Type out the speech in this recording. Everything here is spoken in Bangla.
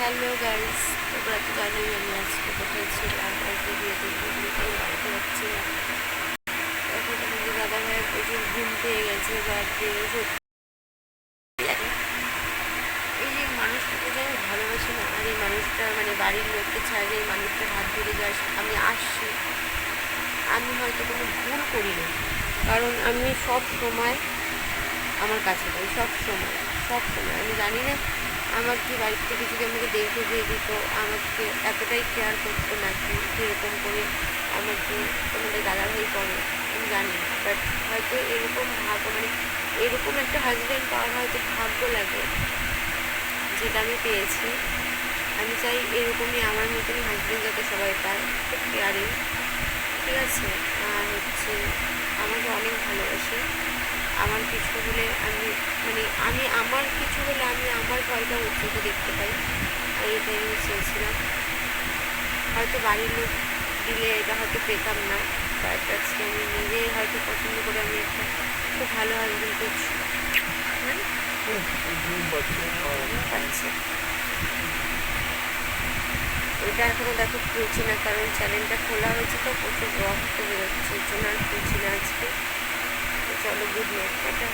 হ্যালো গাইস, তোমরা তো জানোই আমি আজকে কোথায় ছিলাম হয়তো বিয়েতে কোথাও বাড়িতে যাচ্ছি না এখন আমাদের দাদা ভাইয়ের প্রচুর ঘুম পেয়ে গেছে বাড়িতে সত্যি। এই যে মানুষটাকে যে আমি ভালোবাসি না, আর এই মানুষটা মানে বাড়ির লোককে ছাড়া, এই মানুষটার হাত ধরে যাস আমি আসছি। আমি হয়তো কোনো ভুল করি না কারণ আমি সব সময় আমার কাছে পাই সব সময় সব সময়। আমি জানি না আমার কি বাড়ির থেকে যদি আমাকে দেখে দিয়ে দিত, আমাকে এতটাই কেয়ার করতো নাকি যেরকম করে আমাকে তোমাদের দাদাভাই করে, আমি জানি বাট হয়তো এরকম ভাগ্য মানে এরকম একটা হাজব্যান্ড পাওয়ার হয়তো ভাগ্য লাগে যেটা আমি পেয়েছি। আমি চাই এরকমই আমার মতনই হাজব্যান্ড যাতে সবাই পায়, খুব কেয়ারিং ঠিক আছে? আর হচ্ছে, আমাকে অনেক ভালোবাসে। আমার কিছু হলে আমি আমি আমার কিছু হলে আমি আমার ভয়টা ওর চোখে দেখতে পাই। আর এটাই আমি চেয়েছিলাম। হয়তো বাড়ির লোক দিলে এটা হয়তো পেতাম না বাট আজকে আমি নিজে হয়তো পছন্দ করে আমি একটা খুব ভালো হাজবেন্ড পেয়েছি পাচ্ছি এটা এখনও দেখো খুলছি না কারণ চ্যানেলটা খোলা হয়েছে তো প্রচুর রক্ত বেরোচ্ছে এর জন্য আর খুলছি না আজকে। চলো গুড নাইট টাটা।